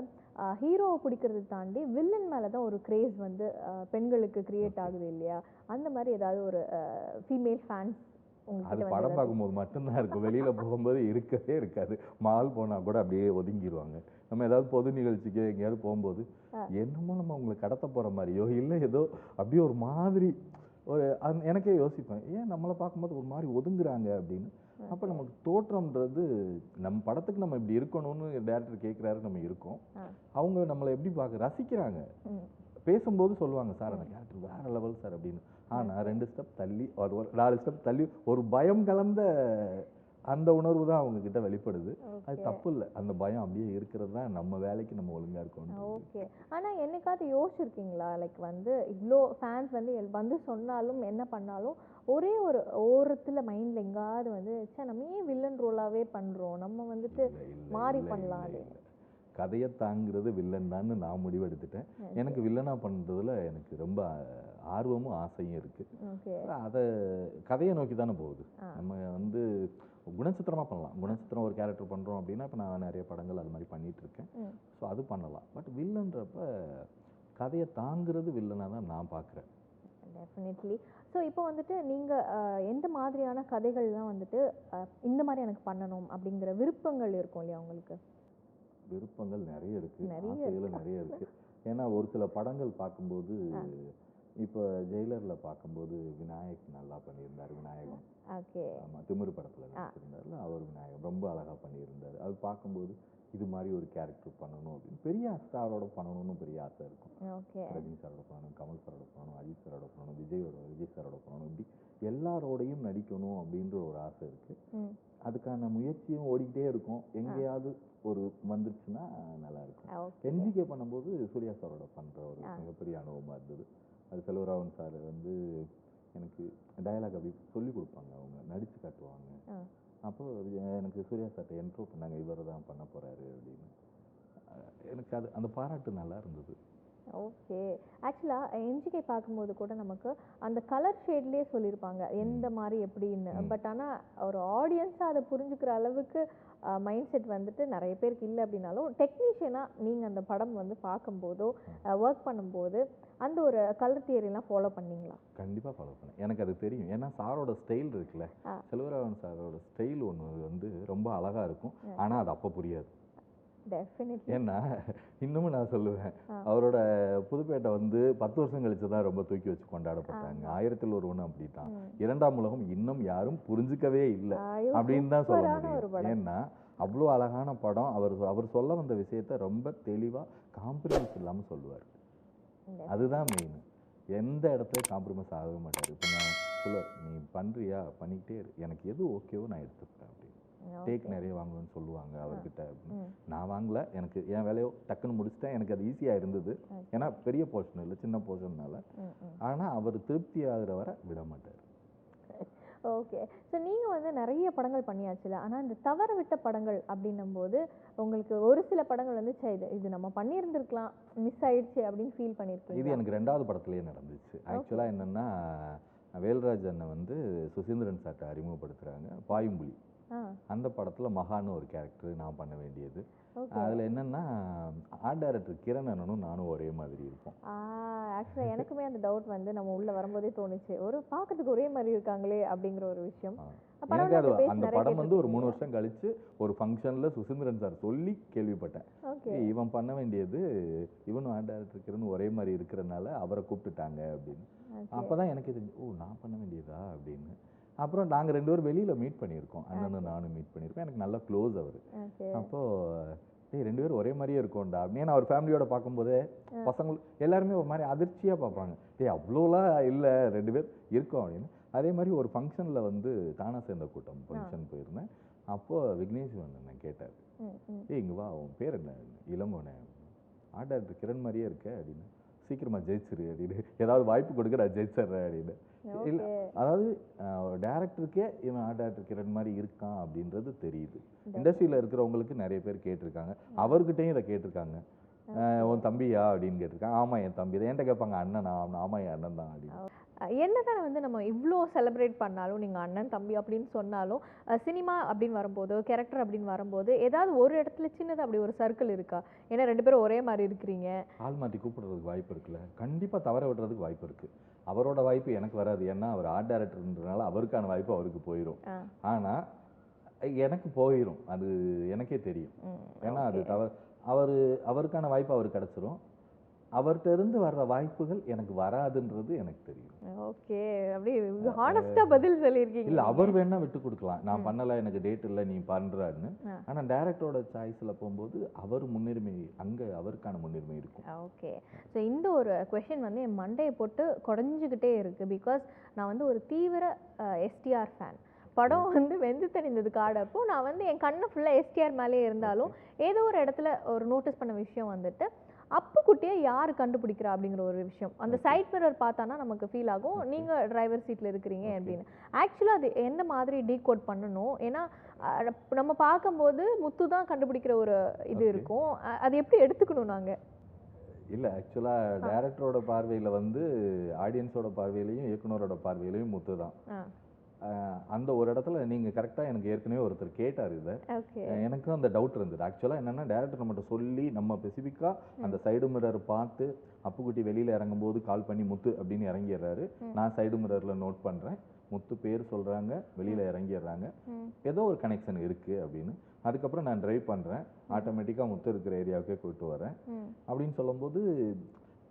ஹீரோவை பிடிக்கிறத தாண்டி வில்லன் மேலே தான் ஒரு கிரேஸ் வந்து பெண்களுக்கு கிரியேட் ஆகுது இல்லையா? அந்த மாதிரி ஏதாவது ஒரு ஃபீமேல் ஃபேன்ஸ் அது படம் பார்க்கும்போது மட்டும்தான் இருக்கும். வெளியில போகும்போது இருக்கவே இருக்காது. மால் போனா கூட அப்படியே ஒதுங்கிடுவாங்க நம்ம ஏதாவது பொது நிகழ்ச்சிக்கு எங்கேயாவது போகும்போது. என்னமோ நம்ம அவங்களை கடத்த போற மாதிரியோ இல்லை ஏதோ அப்படியே ஒரு மாதிரி ஒரு எனக்கே யோசிப்பேன் ஏன் நம்மளை பார்க்கும்போது ஒரு மாதிரி ஒதுங்குறாங்க அப்படின்னு. அப்போ நமக்கு தோற்றம்ன்றது நம்ம படத்துக்கு நம்ம இப்படி இருக்கணும்னு டேரக்டர் கேட்குறாரு நம்ம இருக்கோம். அவங்க நம்மளை எப்படி பார்க்க ரசிக்கிறாங்க. பேசும்போது சொல்லுவாங்க சார் அந்த கேரக்டர் வேற லெவல் சார் அப்படின்னு. ஆனா ரெண்டு ஸ்டெப் தள்ளி ஒரு ஒரு நாலு ஸ்டெப் தள்ளி ஒரு பயம் கலந்த அந்த உணர்வு தான் அவங்க கிட்ட வெளிப்படுது. அது. தப்பு இல்லை அந்த பயம் அப்படியே இருக்கிறது தான் நம்ம வேலைக்கு நம்ம ஒழுங்கா இருக்கணும் ஓகே. ஆனா என்னைக்காவது யோசிச்சிருக்கீங்களா? லைக் வந்து இவ்வளோ ஃபேன்ஸ் வந்து எல்- வந்து சொன்னாலும் என்ன பண்ணாலும் ஒரே ஒரு ஓரத்துல மைண்ட்ல எங்காவது வந்து ச்சே நம்ம ஏன் வில்லன் ரோலாவே பண்றோம்? நம்ம வந்துட்டு மாறி பண்ணலாம். அது. கதையை தாங்கிறது வில்லன் தான் நான் முடிவெடுத்துட்டேன் எனக்கு வில்லனா பண்றதுல எனக்கு ரொம்ப ஆர்வமும் ஆசையும் இருக்கு. ஓகே அதை கதையை நோக்கி தானே போகுது. நம்ம வந்து குணச்சித்திரமா பண்ணலாம். குணச்சித்திரம் ஒரு கேரக்டர் பண்றோம் அப்படின்னா இப்போ நான் நிறைய படங்கள் அது மாதிரி பண்ணிட்டு இருக்கேன் ம். ஸோ அது பண்ணலாம். பட் வில்லன்றப்ப கதையை தாங்கிறது வில்லனா தான் நான் பார்க்குறேன். டெஃபினெட்லி ஸோ இப்போ வந்துட்டு நீங்க அஹ், எந்த மாதிரியான கதைகள்லாம் வந்துட்டு இந்த மாதிரி எனக்கு பண்ணணும் அப்படிங்கிற விருப்பங்கள் இருக்கும் இல்லையா உங்களுக்கு? விருப்பங்கள் நிறைய இருக்கு. நிறைய நிறைய இருக்கு. ஏன்னா ஒரு சில படங்கள் பார்க்கும்போது. இப்போ ஜெயிலர்ல பார்க்கும்போது விநாயக் நல்லா பண்ணியிருந்தார் விநாயகம். ஓகே. ஆமா திமிரு படத்துல. நடிச்சிருந்தாருல அவர் விநாயகம். ரொம்ப அழகா பண்ணியிருந்தாரு. அது பார்க்கும்போது இது மாதிரி ஒரு கேரக்டர் பண்ணணும் அப்படின்னு பெரிய ஸ்டாரோட பண்ணணும்னு பெரிய ஆசை இருக்கும். ரஜினி சாரோட பண்ணணும் கமல் சாரோட பண்ணணும் அஜித் சாரோட பண்ணணும் விஜயோட விஜய் சாரோட பண்ணணும் இப்படி எல்லாரோடையும் நடிக்கணும் அப்படின்ற ஒரு ஆசை இருக்கு. அதுக்கான முயற்சியும் ஓடிக்கிட்டே இருக்கும். எங்கேயாவது ஒரு வந்துருச்சுன்னா நல்லா இருக்கும். என்ஜிகே பண்ணும்போது சூர்யா சாரோட பண்ற ஒரு. மிகப்பெரிய அனுபவமா இருந்தது. அது செல்வராவன் சார் வந்து எனக்கு டயலாக் அப்படி சொல்லி கொடுப்பாங்க. அவங்க நடிச்சு காட்டுவாங்க. ஆ. அப்போ அது எனக்கு சூர்யா சார்ட்ட என்ட்ரோ பண்ணாங்க. இவர் தான் பண்ண போறாரு அப்படின்னு. எனக்கு அது அந்த பாராட்டு நல்லா இருந்தது. ஓகே. ஆக்சுவலாக என்ஜிகே பார்க்கும்போது கூட நமக்கு அந்த கலர் ஷேட்லேயே சொல்லியிருப்பாங்க எந்த மாதிரி எப்படின்னு. பட் ஆனால் ஒரு ஆடியன்ஸாக அதை புரிஞ்சுக்கிற அளவுக்கு மைண்ட் செட் வந்துட்டு நிறைய பேருக்கு இல்லை அப்படின்னாலும் டெக்னீஷியனாக நீங்கள் அந்த படம் வந்து பார்க்கும்போதோ ஒர்க் பண்ணும்போது அந்த ஒரு கலர் தியரிலாம் ஃபாலோ பண்ணீங்களா? கண்டிப்பா ஃபாலோ பண்ணேன். எனக்கு அது தெரியும். ஏன்னா சாரோட ஸ்டைல் இருக்குல்ல. ஆ. செல்வராவன் சாரோட ஸ்டைல் ஒன்று வந்து ரொம்ப அழகா இருக்கும். ஆ. ஆனா அது அப்போ புரியாது. ஏன்னா இன்னமும் நான் சொல்லுவேன். அவரோட புதுப்பேட்டை வந்து பத்து வருஷம் கழிச்சு தான் ரொம்ப தூக்கி வச்சு கொண்டாடப்பட்டாங்க. ஆயிரத்தில் ஒருவன் அப்படித்தான். இரண்டாம் உலகம் இன்னும் யாரும் புரிஞ்சுக்கவே இல்லை அப்படின்னு தான் சொல்ல ஒரு முடியும். ஏன்னா அவ்வளோ அழகான படம். அவர் அவர் சொல்ல வந்த விஷயத்த ரொம்ப தெளிவா காம்ப்ரமைஸ் இல்லாம சொல்லுவார். அதுதான் மெயின் எந்த இடத்துல காம்ப்ரமைஸ் ஆகவே மாட்டார். இப்போ நான் சொல்ல நீ பண்றியா? பண்ணிக்கிட்டே இரு. எனக்கு எது ஓகேவோ நான் அப்படின்னு டேக் நிறைய வாங்கணும்னு சொல்லுவாங்க அவர்கிட்ட. நான் வாங்கல. எனக்கு என் வேலையோ டக்குன்னு முடிச்சிட்டேன். எனக்கு அது ஈஸியாக இருந்தது. ஏன்னா பெரிய போர்ஷன் இல்லை சின்ன போர்ஷன்னால ஆனா அவர் திருப்தி ஆகுற வரை விட மாட்டார். ஓகே ஸோ நீங்கள் வந்து நிறைய படங்கள் பண்ணியாச்சுல. ஆனால் இந்த தவற விட்ட படங்கள் அப்படின்னும் போது உங்களுக்கு ஒரு சில படங்கள் வந்து ச்சே, இது இது நம்ம பண்ணியிருந்திருக்கலாம் மிஸ் ஆயிடுச்சு அப்படின்னு ஃபீல் இது பண்ணியிருக்கீங்க எனக்கு ரெண்டாவது படத்துலயே நடந்துச்சு. ஆக்சுவலா என்னன்னா வேல்ராஜ் அண்ணன் வந்து சுசீந்திரன் சார்ட்ட அறிமுகப்படுத்துறாங்க. பாயும்புலி. அந்த படத்துல மகான்னு ஒரு கேரக்டர் நான் பண்ண வேண்டியது. அதுல என்னன்னா ஆர்ட் டைரக்டர் கிரண் அண்ணனும் நானும் ஒரே மாதிரி இருப்போம். ஆக்சுவலாக எனக்குமே அந்த டவுட் வந்து நம்ம உள்ள வரும்போதே தோணுச்சு. ஒரு பார்க்கறதுக்கு ஒரே மாதிரி இருக்காங்களே அப்படிங்கிற ஒரு விஷயம். அப்ப எனக்கு அது அந்த படம் வந்து ஒரு மூணு. வருஷம் கழிச்சு ஒரு ஃபங்க்ஷன்ல சுசீந்திரன் சார் சொல்லி கேள்விப்பட்டேன். இவன் பண்ண வேண்டியது இவனும் ஆர்ட் டைரக்டர் கிரண் ஒரே மாதிரி இருக்கிறனால அவரை கூப்பிட்டுட்டாங்க அப்படின்னு. ஓகே. அப்பதான் எனக்கு தெரிஞ்சு ஓ நான் பண்ண வேண்டியதா அப்படின்னு. அப்புறம் நாங்க ரெண்டு பேரும் வெளியில மீட் பண்ணியிருக்கோம். அண்ணனும் நானும் மீட் பண்ணியிருக்கோம். எனக்கு நல்லா க்ளோஸ் அவர். ஓகே அப்போ டேய் ரெண்டு பேரும் ஒரே மாதிரியே இருக்கோம்டா. அப்படின்னு நான் ஒரு ஃபேமிலியோட பார்க்கும்போதே பசங்க எல்லாருமே ஒரு மாதிரி அதிர்ச்சியா பார்ப்பாங்க. டேய் அவ்வளோலாம் இல்ல ரெண்டு பேர் இருக்கோம். அப்படின்னு. அதே மாதிரி ஒரு ஃபங்க்ஷன்ல வந்து தானா சேர்ந்த கூட்டம் ஃபங்க்ஷன் போயிருந்தேன். அப்போ விக்னேஷ் அண்ணன் கேட்டார். ஏய் இங்க வா உன் பேர் என்ன? இளங்கோனே. ஆர்ட் டைரக்டர் கிரண் மாதிரியே இருக்க. அப்படின்னு. சீக்கிரமா ஜெயிச்சிரு அப்படின்னு. ஏதாவது வாய்ப்பு கொடுக்க நான் ஜெயிச்சிடுறேன் அப்படின்னு. இல்ல அதாவது டேரக்டருக்கே இவன் ஆர்ட் டைரக்டர் மாதிரி இருக்கான் அப்படின்றது தெரியுது. இண்டஸ்ட்ரியில இருக்கிறவங்களுக்கு நிறைய பேர் கேட்டிருக்காங்க. அவர்கிட்டயும் இதை கேட்டிருக்காங்க. உன் தம்பியா அப்படின்னு கேட்டிருக்காங்க. ஆமா என் தம்பி தான். என்கிட்ட கேட்பாங்க அண்ணனா? ஆமா என் அண்ணன் தான் அப்படின்னு. என்னதான் வந்து நம்ம இவ்வளோ செலிப்ரேட் பண்ணாலும் நீங்கள் அண்ணன் தம்பி அப்படின்னு சொன்னாலும் சினிமா அப்படின்னு வரும்போது கேரக்டர் அப்படின்னு வரும்போது ஏதாவது ஒரு இடத்துல சின்னதாக அப்படி ஒரு சர்க்கிள் இருக்கா? ஏன்னா ரெண்டு பேரும் ஒரே மாதிரி இருக்கிறீங்க. ஆள் மாற்றி கூப்பிடுறதுக்கு வாய்ப்பு இருக்குல்ல. கண்டிப்பாக தவற விடுறதுக்கு வாய்ப்பு இருக்குது அவரோட வாய்ப்பு எனக்கு வராது. ஏன்னா அவர் ஆர்ட் டைரக்டர்ன்றனால அவருக்கான வாய்ப்பு அவருக்கு போயிடும். ஆனால் எனக்கு போயிடும் அது எனக்கே தெரியும். ஏன்னா அது. தவறு அவர் அவருக்கான வாய்ப்பு அவருக்கு கிடச்சிரும். அவர்கிட்ட இருந்து வர்ற வாய்ப்புகள் எனக்கு வராதுன்றது எனக்கு தெரியும். ஓகே. அப்படியே ஹானஸ்டா பதில் சொல்லியிருக்கீங்க இல்ல. அவர் வேணா விட்டு கொடுக்கலாம். நான். பண்ணல எனக்கு டேட் இல்லை நீ பண்றான்னு. ஆ. ஆனா டேரக்டரோட சாய்ஸ்ல போகும்போது அவர் முன்னுரிமை அங்க அவருக்கான முன்னுரிமை இருக்கும். ஓகே. ஸோ இந்த ஒரு கொஷின் வந்து என் மண்டையை போட்டு குடஞ்சிக்கிட்டே இருக்கு. பிகாஸ் நான் வந்து ஒரு தீவிர எஸ்டிஆர் ஃபேன் படம் வந்து வெந்து தணிந்தது காடப்போ நான் வந்து என் கண்ணு ஃபுல்லாக எஸ்டிஆர் மேலே இருந்தாலும் ஏதோ ஒரு இடத்துல ஒரு நோட்டீஸ் பண்ண விஷயம் வந்துட்டு அப்பு குட்டியை யார் கண்டுபிடிக்கிறா அப்படிங்கிற ஒரு விஷயம். அந்த. சைட் மிரர் பார்த்தானா நமக்கு ஃபீல் ஆகும். Okay. நீங்க டிரைவர் சீட்ல இருக்கிறீங்க. அப்படின்னு. ஆக்சுவலாக அது எந்த மாதிரி டீகோட் பண்ணணும்? ஏன்னா நம்ம பார்க்கும்போது முத்து தான் கண்டுபிடிக்கிற ஒரு இது. இருக்கும். அது எப்படி எடுத்துக்கணும் நாங்க? இல்ல ஆக்சுவலா டேரக்டரோட பார்வையில வந்து ஆடியன்ஸோட பார்வையிலையும் இயக்குனரோட பார்வையிலையும் முத்து தான். அந்த ஒரு இடத்துல நீங்க கரெக்டா எனக்கு ஏற்கனவே ஒருத்தர் கேட்டார் இதை. எனக்கும் அந்த டவுட் இருந்தது. ஆக்சுவலாக என்னன்னா டேரக்டர் நம்மகிட்ட சொல்லி நம்ம ஸ்பெசிஃபிக்காக அந்த சைடு மிரர் பார்த்து அப்புக்குட்டி வெளியில இறங்கும்போது கால் பண்ணி முத்து அப்படின்னு இறங்கிடுறாரு. நான் சைடு மிரர்ல நோட் பண்றேன். முத்து பேர் சொல்றாங்க வெளியில இறங்கிடுறாங்க. ஏதோ ஒரு கனெக்ஷன் இருக்கு அப்படின்னு. அதுக்கப்புறம் நான் டிரைவ் பண்றேன். ஆட்டோமேட்டிக்கா முத்து இருக்கிற ஏரியாவுக்கே கூப்பிட்டு வரேன். அப்படின்னு சொல்லும்போது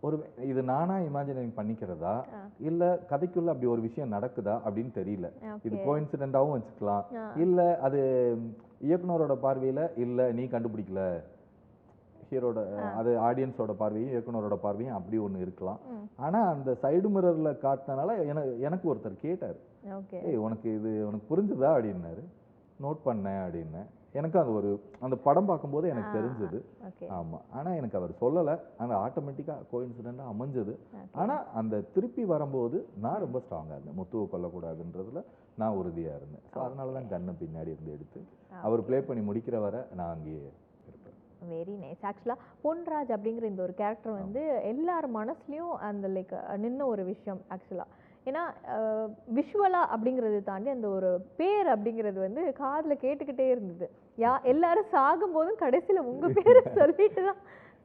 ஒரு இது நானா இமேஜினிங் பண்ணிக்கிறதா. இல்ல கதைக்குள்ள அப்படி ஒரு விஷயம் நடக்குதா? அப்படின்னு தெரியல. இது ஓகே. கோயின்சிடென்ட்டாவும் வச்சுக்கலாம். இல்ல அது இயக்குனரோட பார்வையில இல்ல நீ கண்டுபிடிக்கல. ஹீரோட அது ஆடியன்ஸோட பார்வையும் இயக்குனரோட பார்வையும் அப்படி ஒண்ணு இருக்கலாம். ம். ஆனா அந்த சைடு மிரர்ல காட்டினனால எனக்கு ஒருத்தர் கேட்டார். ஏய் உனக்கு இது உனக்கு புரிஞ்சுதா? அப்படின்னாரு. நோட் பண்ணேன் அப்படின்னேன். எனக்கு அது ஒரு அந்த படம் பார்க்கும்போது எனக்கு. தெரிஞ்சது. ஓகே. ஆமா. ஆனா எனக்கு அவர் சொல்லல. அந்த ஆட்டோமேட்டிக்கா கோயின்சிடென்ட்டா அமைஞ்சது. ஆனா அந்த திருப்பி வரும்போது நான் ரொம்ப ஸ்ட்ராங்கா இருந்தேன். முத்துவை கொல்லக்கூடாதுன்றதுல நான் உறுதியா இருந்தேன். ஸோ அதனால தான் கண்ணை பின்னாடி இருந்து எடுத்து அவர் ப்ளே பண்ணி முடிக்கிற வரை நான் அங்கேயே வெரி நைஸ் ஆக்சுவலாக பொன்ராஜ் அப்படிங்கிற இந்த ஒரு கேரக்டர் வந்து எல்லார் மனசுலயும் அந்த லைக் நின்ன ஒரு விஷயம் ஆக்சுவலாக ஏன்னா விஷுவலாக அப்படிங்கிறது தாண்டி அந்த ஒரு பேர் அப்படிங்கிறது வந்து காதுல கேட்டுக்கிட்டே இருந்தது. யா எல்லாரும் சாகும்போதும் கடைசியில உங்க [LAUGHS] பேரை சொல்லிட்டு தான்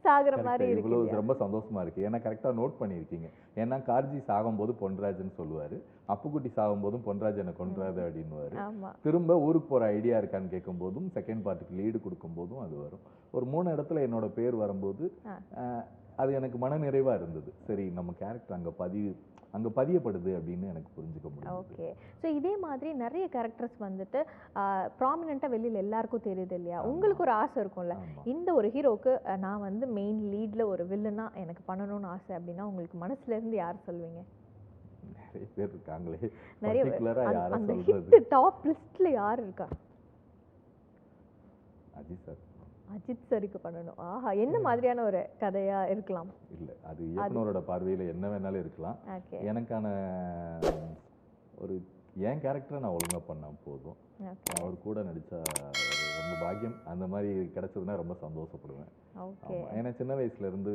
சாகுற மாதிரி. இருக்கு? ரொம்ப சந்தோஷமா இருக்கு. ஏன்னா கரெக்டா நோட் பண்ணியிருக்கீங்க. ஏன்னா கார்ஜி சாகும்போது பொன்ராஜ்னு சொல்லுவாரு. அப்புக்குட்டி சாகும்போதும் பொன்ராஜ் என்னை கொன்றாது அப்படின்னுவாரு. ஆமா. திரும்ப ஊருக்கு போற ஐடியா இருக்கான்னு கேட்கும்போதும் செகண்ட் பார்ட்டுக்கு லீடு கொடுக்கும்போதும் அது வரும். ஒரு மூணு இடத்துல என்னோட பேர் வரும்போது அது எனக்கு மன நிறைவா இருந்தது. சரி நம்ம கேரக்டர் அங்க பதிவு அங்க பதியப்படுது அப்படின்னு எனக்கு புரிஞ்சுக்க முடியும் ஓகே. ஸோ இதே மாதிரி நிறைய கேரக்டர்ஸ் வந்துட்டு ப்ராமினெண்ட்டாக வெளியில் எல்லாருக்கும் தெரியுது இல்லையா. உங்களுக்கு ஒரு ஆசை இருக்கும்ல? இந்த ஒரு ஹீரோக்கு நான் வந்து மெயின் லீட்ல ஒரு வில்லனா எனக்கு பண்ணணும்னு ஆசை அப்படின்னா உங்களுக்கு மனசுல இருந்து யார் சொல்வீங்க? நிறைய பேர் இருக்காங்களே. நிறைய அந்த- டாப் லிஸ்ட்ல யார் இருக்கா? அஜித் சார் அஜித் சரிக்கு பண்ணணும். ஆஹா என்ன மாதிரியான ஒரு கதையா இருக்கலாம்? இல்ல அது இயக்குனரோட பார்வையில என்ன வேணாலும் இருக்கலாம். எனக்கான ஒரு என் கேரக்டரை நான் ஒழுங்கா பண்ணா போதும். அவர் கூட ஒரு ரொம்ப பாக்கியம். அந்த மாதிரி கிடைச்சதுன்னா ரொம்ப சந்தோஷப்படுவேன். ஏன்னா சின்ன வயசுல இருந்து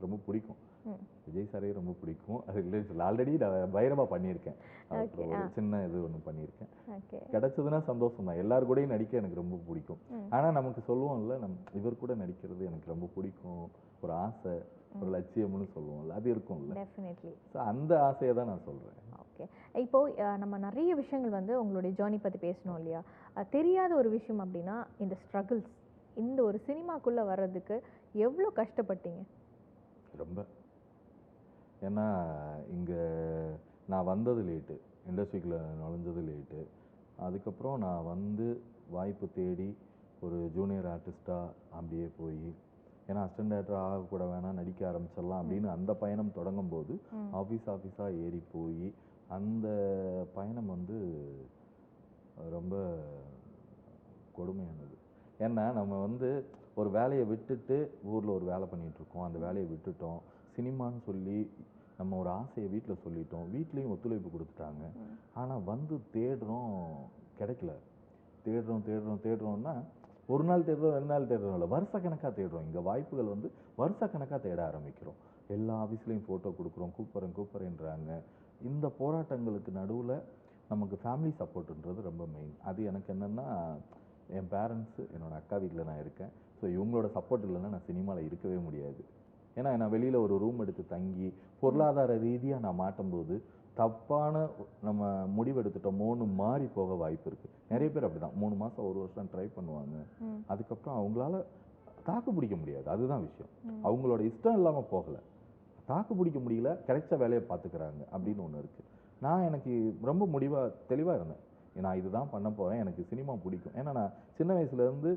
ரொம்ப பிடிக்கும். விஜய் சாரையும் ரொம்ப பிடிக்கும். அது இல்லை ஆல்ரெடி நான் பயங்கரமா பண்ணியிருக்கேன். ஒரு சின்ன இது ஒன்று பண்ணியிருக்கேன். கிடைச்சதுன்னா சந்தோஷம் தான். எல்லார் கூடயும் நடிக்க எனக்கு ரொம்ப பிடிக்கும். ம். ஆனா நமக்கு சொல்லுவோம்ல நம் இவர் கூட நடிக்கிறது எனக்கு ரொம்ப பிடிக்கும். ஒரு ஆசை ஒரு லட்சியம்னு சொல்லுவோம்ல அது இருக்கும்ல. டெஃபினெட்லி ஸோ அந்த ஆசையை தான் நான் சொல்றேன். ஓகே. இப்போ நம்ம நிறைய விஷயங்கள் வந்து உங்களுடைய ஜேர்னி பத்தி பேசணும் இல்லையா? தெரியாத ஒரு விஷயம் அப்படின்னா இந்த ஸ்ட்ரகிள்ஸ் இந்த ஒரு சினிமாக்குள்ள வர்றதுக்கு எவ்வளோ கஷ்டப்பட்டீங்க? ரொம்ப. ஏன்னா இங்க நான் வந்தது லேட்டு இண்டஸ்ட்ரிக்குள்ள நுழைஞ்சது லேட்டு அதுக்கப்புறம் நான் வந்து வாய்ப்பு தேடி ஒரு ஜூனியர் ஆர்டிஸ்டாக அப்படியே போய் ஏன்னா அசிஸ்டன்ட் டேரக்டர் ஆகக்கூட வேணாம் நடிக்க ஆரம்பிச்சிடலாம் அப்படின்னு அந்த பயணம் தொடங்கும் போது. ஆஃபீஸ் ஆஃபீஸாக ஏறி போய் அந்த பயணம் வந்து ரொம்ப கொடுமையானது. ஏன்னா நம்ம வந்து ஒரு வேலையை விட்டுட்டு ஊரில் ஒரு வேலை பண்ணிட்டு இருக்கோம். அந்த வேலையை விட்டுட்டோம். சினிமான்னு சொல்லி நம்ம ஒரு ஆசையை வீட்டில் சொல்லிட்டோம். வீட்லேயும் ஒத்துழைப்பு கொடுத்துட்டாங்க. ஆனால் வந்து தேடுறோம் கிடைக்கல. தேடுறோம் தேடுறோம் தேடுறோம்னா ஒரு நாள் தேடுறோம் ரெண்டு நாள் தேடுறோம் இல்லை வருஷ கணக்காக தேடுறோம். இங்கே வாய்ப்புகள் வந்து வருஷ கணக்காக தேட ஆரம்பிக்கிறோம். எல்லா ஆஃபீஸ்லேயும் ஃபோட்டோ கொடுக்குறோம் கூப்பிட்றேன் கூப்பிட்றேன்றாங்க. இந்த போராட்டங்களுக்கு நடுவில் நமக்கு ஃபேமிலி சப்போர்ட்டுன்றது ரொம்ப மெயின் அது எனக்கு என்னென்னா என் பேரண்ட்ஸு என்னோட அக்கா வீட்டில் நான் இருக்கேன். ஸோ இவங்களோட சப்போர்ட் இல்லைன்னா நான் சினிமாவில் இருக்கவே முடியாது. ஏன்னா நான் வெளியில் ஒரு ரூம் எடுத்து தங்கி பொருளாதார ரீதியாக நான் மாட்டும்போது தப்பான நம்ம முடிவெடுத்துட்டோமோன்னு மாறி போக வாய்ப்பு இருக்குது நிறைய பேர் அப்படி தான் மூணு மாதம் ஒரு வருஷம் ட்ரை பண்ணுவாங்க. அதுக்கப்புறம் அவங்களால தாக்கு பிடிக்க முடியாது. அதுதான் விஷயம். அவங்களோட இஷ்டம் இல்லாமல் போகலை. தாக்கு பிடிக்க முடியல கிடைச்ச வேலையை பார்த்துக்கிறாங்க அப்படின்னு ஒன்று இருக்குது நான் எனக்கு ரொம்ப முடிவாக தெளிவாக இருந்தேன். நான் இதுதான் பண்ண போகிறேன் எனக்கு சினிமா பிடிக்கும். ஏன்னா நான் சின்ன வயசுலேருந்து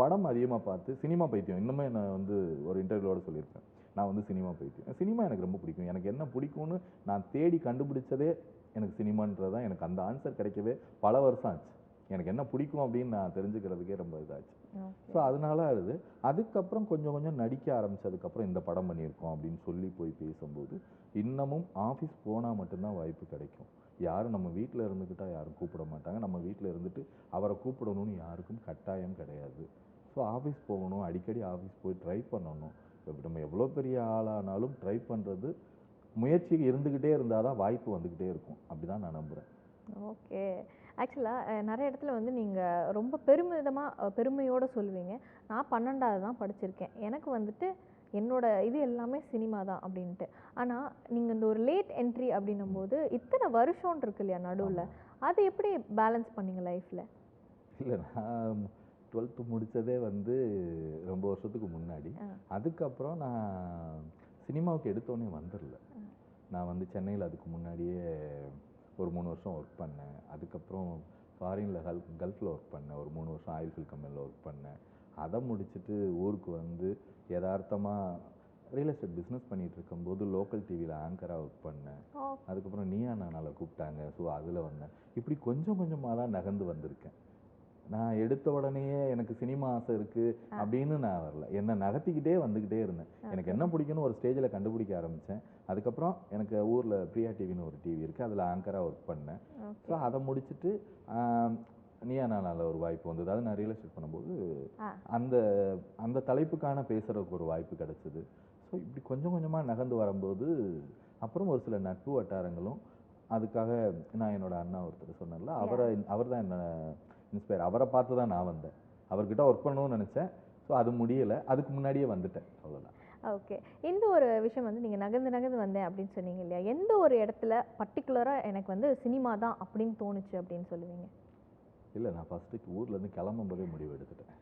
படம் அதிகமாக பார்த்து சினிமா பைத்தியம். இன்னுமே நான் வந்து ஒரு இன்டர்வியூவோட சொல்லியிருப்பேன். நான் வந்து சினிமா பைத்தியம் சினிமா எனக்கு ரொம்ப பிடிக்கும். எனக்கு என்ன பிடிக்கும்னு நான் தேடி கண்டுபிடிச்சதே எனக்கு சினிமான்றது தான் எனக்கு அந்த ஆன்சர் கிடைக்கவே பல வருஷம் ஆச்சு. எனக்கு என்ன பிடிக்கும் அப்படின்னு நான் தெரிஞ்சுக்கிறதுக்கே ரொம்ப இதாச்சு. ஸோ அதனால அது. அதுக்கப்புறம் கொஞ்சம் கொஞ்சம் நடிக்க ஆரம்பிச்சதுக்கப்புறம் இந்த படம் பண்ணியிருக்கோம் அப்படின்னு சொல்லி போய் பேசும்போது இன்னமும் ஆஃபீஸ் போனால் மட்டும்தான் வாய்ப்பு கிடைக்கும். யாரும் நம்ம வீட்டில் இருந்துக்கிட்டா யாரும் கூப்பிட மாட்டாங்க. நம்ம வீட்டில் இருந்துட்டு அவரை கூப்பிடணும்னு யாருக்கும் கட்டாயம் கிடையாது. ஸோ ஆஃபீஸ் போகணும் அடிக்கடி ஆஃபீஸ் போய் ட்ரை பண்ணணும். இப்போ நம்ம எவ்வளோ பெரிய ஆளானாலும் ட்ரை பண்ணுறது முயற்சி இருந்துக்கிட்டே இருந்தால் தான் வாய்ப்பு வந்துக்கிட்டே இருக்கும். அப்படி தான் நான் நம்புகிறேன் ஓகே. ஆக்சுவலாக நிறைய இடத்துல வந்து நீங்கள் ரொம்ப பெருமிதமாக பெருமையோடு சொல்லுவீங்க நான் பன்னெண்டாவது தான் படிச்சிருக்கேன். எனக்கு வந்துட்டு என்னோட இது எல்லாமே சினிமா தான் அப்படின்ட்டு. ஆனால் நீங்கள் இந்த ஒரு லேட் என்ட்ரி அப்படின்னும் போது இத்தனை வருஷம் இருக்கு இல்லையா நடுவில். அது எப்படி பேலன்ஸ் பண்ணீங்க லைஃப்பில் இல்லை நான் டுவெல்த்து முடித்ததே வந்து ரொம்ப வருஷத்துக்கு முன்னாடி. அதுக்கப்புறம் நான் சினிமாவுக்கு எடுத்தோடனே வந்துடல நான் வந்து சென்னையில் அதுக்கு முன்னாடியே ஒரு மூணு வருஷம் ஒர்க் பண்ணேன். அதுக்கப்புறம் ஃபாரினில் கல் கல்ஃபில் ஒர்க் பண்ணேன். ஒரு மூணு வருஷம் ஆயில் ஃபில் கம்பெனியில் ஒர்க் பண்ணேன். அதை முடிச்சுட்டு ஊருக்கு வந்து யதார்த்தமாக ரியல் எஸ்டேட் பிஸ்னஸ் பண்ணிகிட்டு இருக்கும்போது லோக்கல் டிவியில் ஆங்கராக ஒர்க் பண்ணேன். அதுக்கப்புறம் நீயா நானால கூப்பிட்டாங்க. ஸோ அதில் வந்தேன். இப்படி கொஞ்சம் கொஞ்சமாக தான் நகர்ந்து வந்திருக்கேன். நான் எடுத்த உடனேயே எனக்கு சினிமா ஆசை இருக்கு அப்படின்னு நான் வரல. என்னை நகர்த்திக்கிட்டே வந்துக்கிட்டே இருந்தேன். எனக்கு என்ன பிடிக்கும்னு ஒரு ஸ்டேஜில் கண்டுபிடிக்க ஆரம்பித்தேன் அதுக்கப்புறம் எனக்கு ஊரில் பிரியா டிவின்னு ஒரு டிவி இருக்குது அதில் ஆங்கராக ஒர்க் பண்ணேன். ஸோ அதை முடிச்சுட்டு நீயா நானால ஒரு வாய்ப்பு வந்தது. அது நான் ரியல் எஸ்டேட் பண்ணும்போது. அந்த அந்த தலைப்புக்கான பேசுறதுக்கு ஒரு வாய்ப்பு கிடைச்சது. ஸோ இப்படி கொஞ்சம் கொஞ்சமாக நகர்ந்து வரும்போது அப்புறம் ஒரு சில நட்பு வட்டாரங்களும் அதுக்காக நான் என்னோட அண்ணா ஒருத்தர் சொன்னார்ல அவரை அவர் தான் என்ன இன்ஸ்பயர். அவரை பார்த்து தான் நான் வந்தேன். அவர்கிட்ட ஒர்க் பண்ணணும்னு நினச்சேன். ஸோ அது முடியலை. அதுக்கு முன்னாடியே வந்துட்டேன். அவ்வளோதான் ஓகே இந்த ஒரு விஷயம் வந்து நீங்கள் நகர்ந்து நகர்ந்து வந்தேன் அப்படின்னு சொன்னீங்க இல்லையா? எந்த ஒரு இடத்துல பர்டிகுலராக எனக்கு வந்து சினிமா தான் அப்படின்னு தோணுச்சு அப்படின்னு சொல்லுவீங்க? இல்லை நான் ஃபஸ்ட்டு ஊர்லேருந்து கிளம்பும்போதே முடிவு எடுத்துட்டேன்.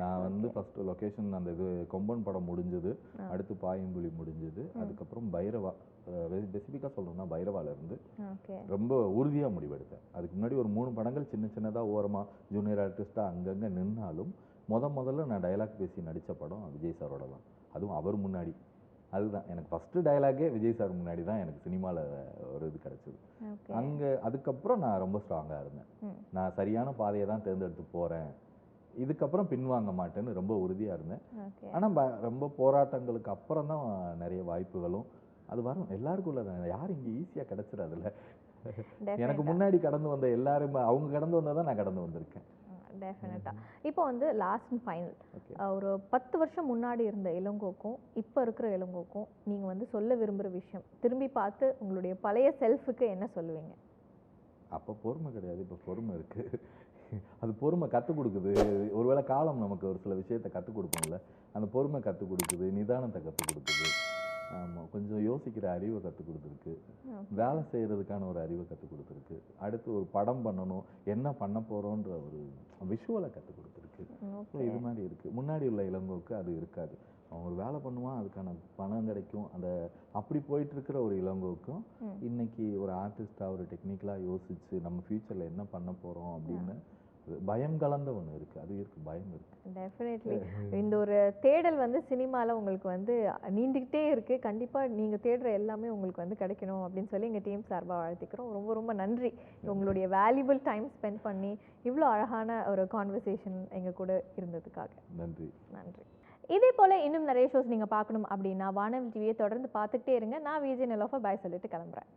நான் வந்து ஃபஸ்ட்டு லொக்கேஷன் அந்த இது கொம்பன் படம் முடிஞ்சது. அடுத்து பாயம்புலி முடிஞ்சது. அதுக்கப்புறம் பைரவா. ஸ்பெசிஃபிக்காக சொல்லணும்னா பைரவால இருந்து ஓகே. ரொம்ப உறுதியாக முடிவெடுத்தேன். அதுக்கு முன்னாடி ஒரு மூணு படங்கள் சின்ன சின்னதாக ஓரமாக ஜூனியர் ஆர்டிஸ்ட்டாக அங்கங்கே நின்னாலும் முத முதல்ல நான் டயலாக் பேசி நடித்த படம் விஜய் சாரோட தான். அதுவும் அவர் முன்னாடி. அதுதான். எனக்கு ஃபஸ்ட்டு டயலாகே விஜய் சார் முன்னாடி தான் எனக்கு சினிமாவில் ஒரு இது கிடச்சிது. அங்கே அதுக்கப்புறம் நான் ரொம்ப ஸ்ட்ராங்காக இருந்தேன். நான் சரியான பாதையை தான் தேர்ந்தெடுத்து போகிறேன் இதுக்கப்புறம் பின்வாங்க மாட்டேன்னு ரொம்ப உறுதியாக இருந்தேன். ஆனால் ரொம்ப போராட்டங்களுக்கு அப்புறம் தான் நிறைய வாய்ப்புகளும் அது வரும் எல்லாருக்கும் உள்ளது. யாரும் இங்கே ஈஸியாக கிடச்சிடாதுல்ல. எனக்கு முன்னாடி கடந்து வந்த எல்லாருமே அவங்க கடந்து வந்தால் தான் நான் கடந்து வந்திருக்கேன். டெஃபினட்டாக இப்போ வந்து லாஸ்ட் அண்ட் ஃபைனல் ஒரு பத்து வருஷம் முன்னாடி இருந்த இளங்கோக்கும் இப்போ இருக்கிற இளங்கோக்கும் நீங்கள் வந்து சொல்ல விரும்புகிற விஷயம் திரும்பி பார்த்து உங்களுடைய பழைய செல்ஃபுக்கு என்ன சொல்லுவீங்க? அப்போ பொறுமை கிடையாது. இப்போ பொறுமை இருக்கு. அது பொறுமை கற்றுக் கொடுக்குது. ஒருவேளை காலம் நமக்கு ஒரு சில விஷயத்தை கற்றுக் கொடுக்கும்ல அந்த பொறுமை கற்றுக் கொடுக்குது. நிதானத்தை கற்றுக் கொடுக்குது. ஆமாம் கொஞ்சம் யோசிக்கிற அறிவை கற்றுக் கொடுத்துருக்கு. வேலை செய்கிறதுக்கான ஒரு அறிவை கற்றுக் கொடுத்துருக்கு. அடுத்து ஒரு படம் பண்ணணும் என்ன பண்ண போகிறோன்ற ஒரு விஷுவலை கற்றுக் கொடுத்துருக்கு. ஸோ இது மாதிரி இருக்குது முன்னாடி உள்ள இளங்கோவுக்கு அது இருக்காது. அவன் ஒரு வேலை பண்ணுவான் அதுக்கான பணம் கிடைக்கும். அந்த அப்படி போயிட்டு இருக்கிற ஒரு இளங்கோவுக்கும். இன்னைக்கு ஒரு ஆர்டிஸ்டாக ஒரு டெக்னிக்கலாக யோசிச்சு நம்ம ஃப்யூச்சரில் என்ன பண்ண போகிறோம் அப்படின்னு பயம் கலந்த ஒன்று இருக்குது அது இருக்குது பயம் இருக்குது டெஃபினெட்லி [LAUGHS] இந்த ஒரு தேடல் வந்து சினிமாவில் உங்களுக்கு வந்து நீண்டுக்கிட்டே இருக்குது கண்டிப்பாக நீங்கள் தேடுற எல்லாமே உங்களுக்கு வந்து கிடைக்கணும் அப்படின்னு சொல்லி எங்கள் டீம் சார்பாக வாழ்த்திக்கிறோம். ரொம்ப ரொம்ப நன்றி. உங்களுடைய வேல்யூபிள் டைம் ஸ்பெண்ட் பண்ணி இவ்வளோ அழகான ஒரு கான்வர்சேஷன் எங்கள் கூட இருந்ததுக்காக. நன்றி. நன்றி. இதே போல் இன்னும் நிறைய ஷோஸ் நீங்கள் பார்க்கணும் அப்படின்னா வானவில் டிவியை தொடர்ந்து பார்த்துக்கிட்டே இருங்க. நான் விஜய் நிலோஃபா பாய் சொல்லிட்டு கிளம்புறேன்.